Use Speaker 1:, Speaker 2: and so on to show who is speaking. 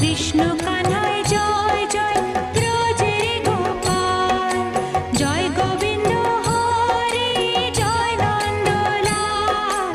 Speaker 1: কৃষ্ণ কানায় জয় গোপাল। জয় গোবিন্দ হরে জয় নন্দলাল।